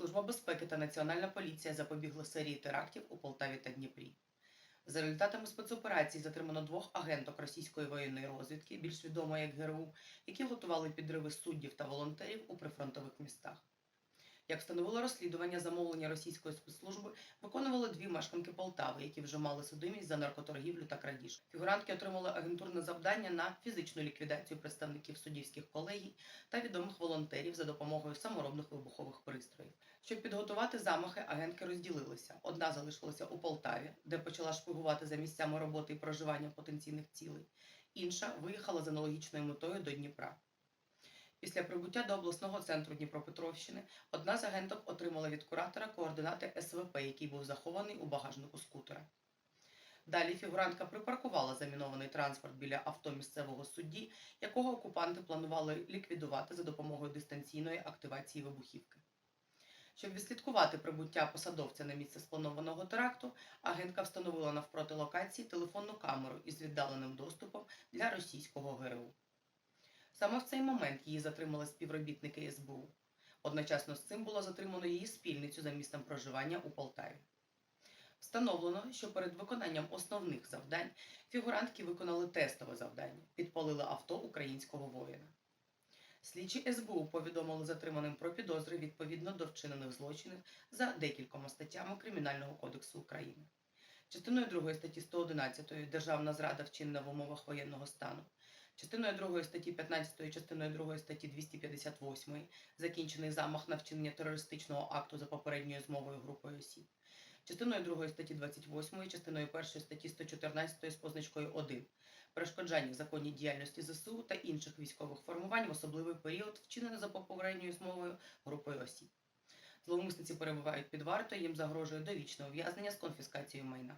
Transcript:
Служба безпеки та Національна поліція запобігли серії терактів у Полтаві та Дніпрі. За результатами спецоперації затримано двох агенток російської воєнної розвідки, більш відомо як ГРУ, які готували підриви суддів та волонтерів у прифронтових містах. Як встановило розслідування, замовлення російської спецслужби виконували дві мешканки Полтави, які вже мали судимість за наркоторгівлю та крадіж. Фігурантки отримали агентурне завдання на фізичну ліквідацію представників суддівських колегій та відомих волонтерів за допомогою саморобних вибухових пристроїв. Щоб підготувати замахи, агентки розділилися. Одна залишилася у Полтаві, де почала шпигувати за місцями роботи і проживання потенційних цілей. Інша виїхала з аналогічною метою до Дніпра. Після прибуття до обласного центру Дніпропетровщини одна з агенток отримала від куратора координати СВП, який був захований у багажнику скутера. Далі фігурантка припаркувала замінований транспорт біля авто місцевого судді, якого окупанти планували ліквідувати за допомогою дистанційної активації вибухівки. Щоб відслідкувати прибуття посадовця на місце спланованого теракту, агентка встановила навпроти локації телефонну камеру із віддаленим доступом для російського ГРУ. Саме в цей момент її затримали співробітники СБУ. Одночасно з цим було затримано її спільницю за місцем проживання у Полтаві. Встановлено, що перед виконанням основних завдань фігурантки виконали тестове завдання, підпалили авто українського воїна. Слідчі СБУ повідомили затриманим про підозри відповідно до вчинених злочинів за декількома статтями Кримінального кодексу України. Частиною 2 статті 111 Державна зрада вчинена в умовах воєнного стану, частиною 2 статті 15, частиною 2 статті 258 закінчений замах на вчинення терористичного акту за попередньою змовою групою осіб, частиною 2 статті 28, частиною 1 статті 114 з позначкою 1 перешкоджання законній діяльності ЗСУ та інших військових формувань в особливий період вчинено за попередньою змовою групою осіб. Зловмисниці перебувають під вартою, їм загрожує довічне ув'язнення з конфіскацією майна.